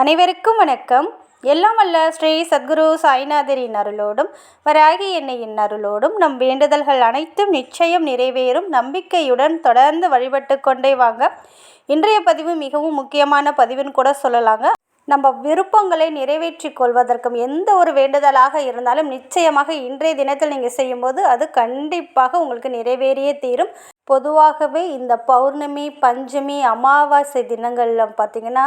அனைவருக்கும் வணக்கம். எல்லாம் வல்ல ஸ்ரீ சத்குரு சாய்நாதரின் அருளோடும் வராகி எண்ணெயின் அருளோடும் நம் வேண்டுதல்கள் அனைத்தும் நிச்சயம் நிறைவேறும். நம்பிக்கையுடன் தொடர்ந்து வழிபட்டு கொண்டே வாங்க. இன்றைய பதிவு மிகவும் முக்கியமான பதிவுன்னு கூட சொல்லலாங்க. நம்ம விருப்பங்களை நிறைவேற்றி கொள்வதற்கும் எந்த ஒரு வேண்டுதலாக இருந்தாலும் நிச்சயமாக இன்றைய தினத்தில் நீங்கள் செய்யும்போது அது கண்டிப்பாக உங்களுக்கு நிறைவேறியே தீரும். பொதுவாகவே இந்த பௌர்ணமி பஞ்சமி அமாவாசை தினங்களில் பார்த்திங்கன்னா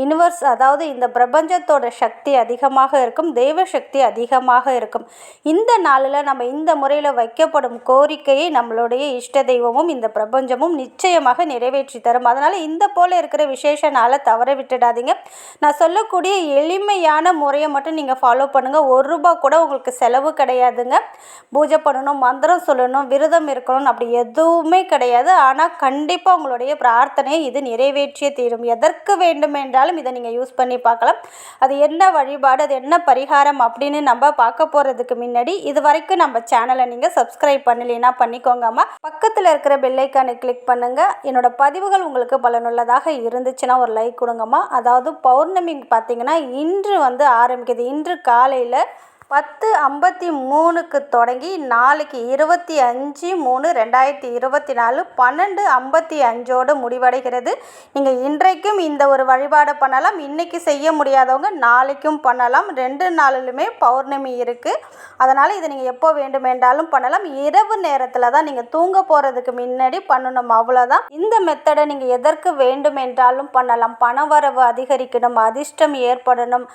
யூனிவர்ஸ் அதாவது இந்த பிரபஞ்சத்தோட சக்தி அதிகமாக இருக்கும் தெய்வ சக்தி அதிகமாக இருக்கும். இந்த நாளில் நம்ம இந்த முறையில் வைக்கப்படும் கோரிக்கையை நம்மளுடைய இஷ்ட தெய்வமும் இந்த பிரபஞ்சமும் நிச்சயமாக நிறைவேற்றி தரும். அதனால் இந்த போல் இருக்கிற விசேஷ நாளை தவற விட்டுடாதீங்க. நான் சொல்லக்கூடிய எளிமையான முறையை மட்டும் நீங்கள் ஃபாலோ பண்ணுங்கள் ஒரு ரூபா கூட உங்களுக்கு செலவு கிடையாதுங்க. பூஜை பண்ணணும் மந்திரம் சொல்லணும் விரதம் இருக்கணும் அப்படி எதுவுமே கிடையாது. ஆனால் கண்டிப்பாக உங்களுடைய பிரார்த்தனையை இது நிறைவேற்றியே தீரும். எதற்கு வேண்டுமென்றாலும் இதை நீங்கள் யூஸ் பண்ணி பார்க்கலாம். அது என்ன வழிபாடு அது என்ன பரிகாரம் அப்படின்னு நம்ம பார்க்க போகிறதுக்கு முன்னாடி இது வரைக்கும் நம்ம சேனலை நீங்கள் சப்ஸ்கிரைப் பண்ணலைன்னா பண்ணிக்கோங்கம்மா பக்கத்தில் இருக்கிற பெல்லைக்கானை கிளிக் பண்ணுங்கள் என்னோட பதிவுகள் உங்களுக்கு பலனுள்ளதாக இருந்துச்சுன்னா ஒரு லைக் கொடுங்கம்மா. அதாவது பௌர்ணமி பார்த்தீங்கன்னா இன்று வந்து ஆரம்பிக்குது. இன்று காலையில் பத்து ஐம்பத்தி மூணுக்கு தொடங்கி நாளைக்கு இருபத்தி அஞ்சு மூணு ரெண்டாயிரத்தி இருபத்தி நாலு பன்னெண்டு ஐம்பத்தி அஞ்சோடு முடிவடைகிறது. நீங்கள் இன்றைக்கும் இந்த ஒரு வழிபாடை பண்ணலாம். இன்றைக்கி செய்ய முடியாதவங்க நாளைக்கும் பண்ணலாம். ரெண்டு நாளிலுமே பௌர்ணமி இருக்குது அதனால் இதை நீங்கள் எப்போ வேண்டுமென்றாலும் பண்ணலாம். இரவு நேரத்தில் தான் நீங்கள் தூங்க போகிறதுக்கு முன்னாடி பண்ணணும். அவ்வளோதான் இந்த மெத்தடை நீங்கள் எதற்கு வேண்டுமென்றாலும் பண்ணலாம். பணவரவு அதிகரிக்கணும். அதிர்ஷ்டம் ஏற்படணும்.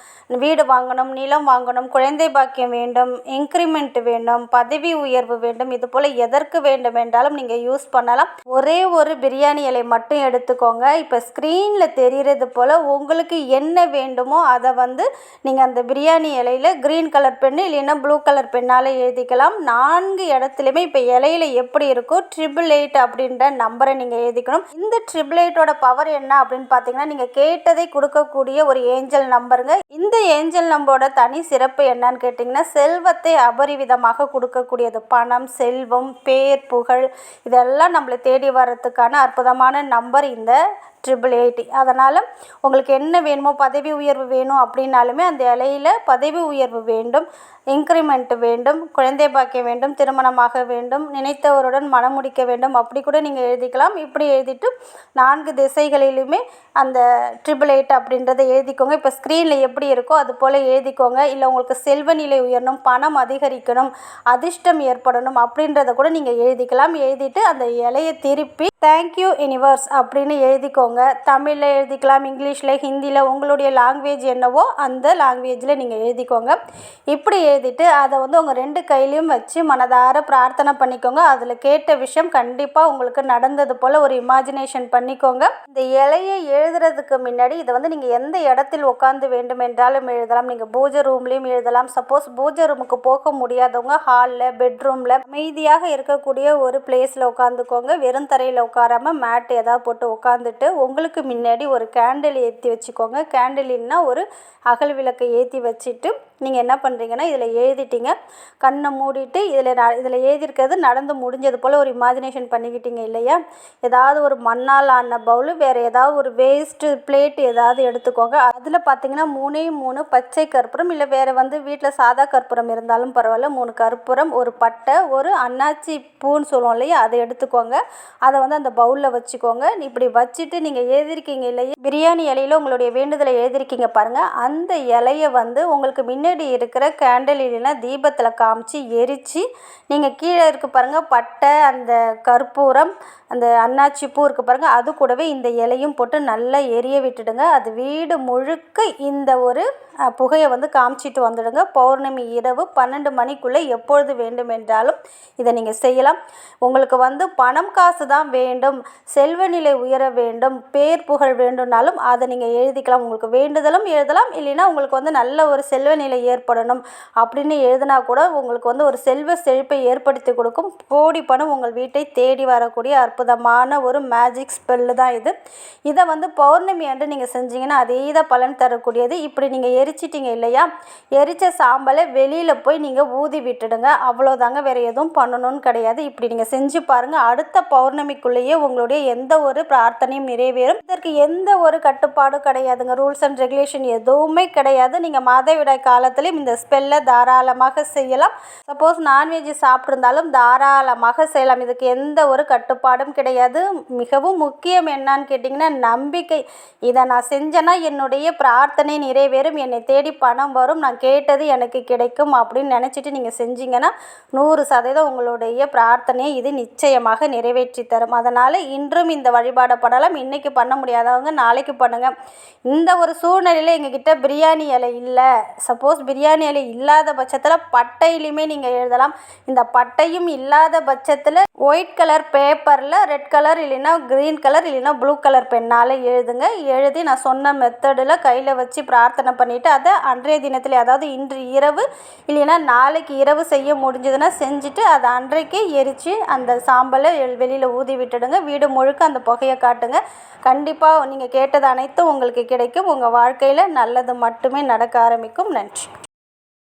வீடு வாங்கணும். நிலம் வாங்கணும். குழந்தை பாக்கியம் வேண்டும் இன்க்ரிமெண்ட் வேண்டும் பதவி உயர்வு வேண்டும் இது போல் எதற்கு வேண்டும் என்றாலும் நீங்கள் யூஸ் பண்ணலாம். ஒரே ஒரு பிரியாணி இலை மட்டும் எடுத்துக்கோங்க. இப்போ ஸ்க்ரீனில் தெரிகிறது போல் உங்களுக்கு என்ன வேண்டுமோ அதை வந்து நீங்கள் அந்த பிரியாணி இலையில் க்ரீன் கலர் பென்னு இல்லைன்னா ப்ளூ கலர் பெண்ணால் எழுதிக்கலாம். நான்கு இடத்துலையுமே இப்போ இலையில எப்படி இருக்கோ ட்ரிபிள் எயிட் அப்படின்ற நம்பரை நீங்கள் எழுதிக்கணும். இந்த ட்ரிபிள் எயிட்டோட பவர் என்ன அப்படின்னு பார்த்தீங்கன்னா நீங்கள் கேட்டதை கொடுக்கக்கூடிய ஒரு ஏஞ்சல் நம்பருங்க இந்த ஏஞ்சல் நம்பரோட தனி சிறப்பு என்னன்னு கேட்டிங்கன்னா செல்வத்தை அபரிவிதமாக கொடுக்கக்கூடியது. பணம் செல்வம் பேர் புகழ் இதெல்லாம் நம்மளை தேடி வர்றதுக்கான அற்புதமான நம்பர் இந்த ட்ரிபிள் எயிட்டி அதனால் உங்களுக்கு என்ன வேணுமோ பதவி உயர்வு வேணும் அப்படின்னாலுமே அந்த இலையில் பதவி உயர்வு வேண்டும் இன்க்ரிமெண்ட் வேண்டும் குழந்தை பாக்கியம் வேண்டும் திருமணமாக வேண்டும் நினைத்தவருடன் மனம் முடிக்க வேண்டும். அப்படி கூட நீங்கள் எழுதிக்கலாம். இப்படி எழுதிட்டு நான்கு திசைகளிலுமே அந்த ட்ரிபிள் எயிட் அப்படின்றத எழுதிக்கோங்க. இப்போ ஸ்க்ரீனில் எப்படி இருக்கோ அது போல் எழுதிக்கோங்க. இல்லை உங்களுக்கு செல்வ நிலை உயரணும் பணம் அதிகரிக்கணும் அதிர்ஷ்டம் ஏற்படணும் அப்படின்றத கூட நீங்கள் எழுதிக்கலாம். எழுதிட்டு அந்த இலையை திருப்பி தேங்க்யூ யூனிவர்ஸ் அப்படின்னு எழுதிக்கோங்க. தமிழில் எழுதிக்கலாம் இங்கிலீஷில் ஹிந்தியில் உங்களுடைய லாங்குவேஜ் என்னவோ அந்த லாங்குவேஜில் நீங்கள் எழுதிக்கோங்க. இப்படி எழுதிட்டு அதை வந்து உங்கள் ரெண்டு கையிலையும் வச்சு மனதார பிரார்த்தனை பண்ணிக்கோங்க. அதில் கேட்ட விஷயம் கண்டிப்பாக உங்களுக்கு நடந்தது போல் ஒரு இமேஜினேஷன் பண்ணிக்கோங்க. இந்த இலையை எழுதுறதுக்கு முன்னாடி இதை வந்து நீங்கள் எந்த இடத்தில் உட்காந்து வேண்டுமென்றாலும் எழுதலாம். நீங்கள் பூஜை ரூம்லேயும் எழுதலாம். சப்போஸ் பூஜை ரூமுக்கு போக முடியாதவங்க ஹாலில் பெட்ரூமில் அமைதியாக இருக்கக்கூடிய ஒரு பிளேஸில் உட்காந்துக்கோங்க வெறும் தரையில் உட்காராமல் மேட் ஏதாவது போட்டு உட்காந்துட்டு உங்களுக்கு முன்னாடி ஒரு கேண்டில் ஏற்றி வச்சுக்கோங்க. கேண்டில்னா ஒரு அகல் விளக்கை ஏற்றி வச்சுட்டு நீங்கள் என்ன பண்ணுறீங்கன்னா இதில் எழுதிட்டீங்க. கண்ணை மூடிட்டு இதில் ந இதில் எழுதியிருக்கிறது நடந்து முடிஞ்சது போல் ஒரு இமேஜினேஷன் பண்ணிக்கிட்டீங்க இல்லையா? ஏதாவது ஒரு மண்ணால் ஆன பவுலு வேறு ஏதாவது ஒரு வேஸ்ட்டு பிளேட் ஏதாவது எடுத்துக்கோங்க. அதில் பார்த்தீங்கன்னா மூணே மூணு பச்சை கற்பூரம் இல்லை வேறு வந்து வீட்டில் சாதா கற்பூரம் இருந்தாலும் பரவாயில்ல மூணு கற்பூரம் ஒரு பட்டை ஒரு அன்னாச்சி பூன்னு சொல்லுவோம் இல்லையா? அதை எடுத்துக்கோங்க. அதை வந்து அந்த பவுலில் வச்சுக்கோங்க. இப்படி வச்சுட்டு நீங்கள் எழுதிருக்கீங்க இல்லையா? பிரியாணி இலையில் உங்களுடைய வேண்டுதலை எழுதிருக்கீங்க பாருங்கள் அந்த இலையை வந்து உங்களுக்கு பின்னாடி இருக்கிற கேண்டில் இல்லைன்னா தீபத்தில் காமிச்சு எரித்து நீங்கள் கீழே இருக்க பாருங்கள் பட்டை அந்த கற்பூரம் அந்த அன்னாச்சி பூ இருக்க பாருங்கள் அது கூடவே இந்த இலையும் போட்டு நல்லா எரிய விட்டுடுங்க. அது வீடு முழுக்க இந்த ஒரு புகையை வந்து காமிச்சிட்டு வந்துடுங்க. பௌர்ணமி இரவு பன்னெண்டு மணிக்குள்ளே எப்பொழுது வேண்டுமென்றாலும் இதை நீங்கள் செய்யலாம். உங்களுக்கு வந்து பணம் காசு தான் வேண்டும். செல்வ நிலை உயர வேண்டும். பேர் புகழ் வேண்டும்னாலும் அதை நீங்கள் எழுதிக்கலாம். உங்களுக்கு வேண்டுதலும் எழுதலாம். இல்லைன்னா உங்களுக்கு வந்து நல்ல ஒரு செல்வ நிலை ஏற்படணும் அப்படின்னு எழுதினா கூட உங்களுக்கு வந்து ஒரு செல்வ செழிப்பை ஏற்படுத்தி கொடுக்கும். கோடி பணம் உங்கள் வீட்டை தேடி வரக்கூடிய அற்புதமான ஒரு மேஜிக் ஸ்பெல்லு தான் இது. இதை வந்து பௌர்ணமி அன்று நீங்கள் செஞ்சீங்கன்னா அதீத பலன் தரக்கூடியது. இப்படி நீங்கள் எரிச்சிட்டிங்க இல்லையா? எரிச்ச சாம்பலை வெளியில் போய் நீங்கள் ஊதி விட்டுடுங்க. அவ்வளோதாங்க வேறு எதுவும் பண்ணணும்னு கிடையாது. இப்படி நீங்கள் செஞ்சு பாருங்கள் அடுத்த பௌர்ணமிக்குள்ளேயே உங்களுடைய எந்த ஒரு பிரார்த்தனையும் நிறைவேறும். இதற்கு எந்த ஒரு கட்டுப்பாடும் கிடையாதுங்க. ரூல்ஸ் அண்ட் ரெகுலேஷன் எதுவுமே கிடையாது. நீங்கள் மாதவிடாய் காலத்துலேயும் இந்த ஸ்பெல்லை தாராளமாக செய்யலாம். சப்போஸ் நான்வெஜ் சாப்பிட்ருந்தாலும் தாராளமாக செய்யலாம். இதுக்கு எந்த ஒரு கட்டுப்பாடும் கிடையாது. மிகவும் முக்கியம் என்னன்னு கேட்டிங்கன்னா நம்பிக்கை. இதை நான் செஞ்சேன்னா என்னுடைய பிரார்த்தனை நிறைவேறும். என்னை தேடி பணம் வரும் நான் கேட்டது எனக்கு கிடைக்கும் அப்படின்னு நினச்சிட்டு நீங்கள் செஞ்சீங்கன்னா நூறு சதவீதம் உங்களுடைய பிரார்த்தனையை இது நிச்சயமாக நிறைவேற்றி தரும். அதனால் இன்றும் இந்த வழிபாடை பண்ணலாம் இன்றைக்கி பண்ண முடியாதவங்க நாளைக்கு பண்ணுங்கள் இந்த ஒரு சூழ்நிலையில் எங்ககிட்ட பிரியாணி இலை இல்லை. சப்போஸ் பிரியாணி இலை இல்லாத பட்சத்தில் பட்டையிலையுமே நீங்கள் எழுதலாம். இந்த பட்டையும் இல்லாத பட்சத்தில் ஒயிட் கலர் பேப்பரில் ரெட் கலர் இல்லைன்னா க்ரீன் கலர் இல்லைன்னா ப்ளூ கலர் பெண்ணால் எழுதுங்க. எழுதி நான் சொன்ன மெத்தடில் கையில் வச்சு பிரார்த்தனை பண்ணிவிட்டு பண்ணிவிட்டு அதை அன்றைய தினத்தில் அதாவது இன்று இரவு இல்லைன்னா நாளைக்கு இரவு செய்ய முடிஞ்சதுன்னா செஞ்சுட்டு அதை அன்றைக்கே எரித்து அந்த சாம்பலை வெளியில் ஊதி விட்டுடுங்க. வீடு முழுக்க அந்த புகையை காட்டுங்க. கண்டிப்பாக நீங்கள் கேட்டது அனைத்தும் உங்களுக்கு கிடைக்கும். உங்கள் வாழ்க்கையில் நல்லது மட்டுமே நடக்க ஆரம்பிக்கும். நன்றி.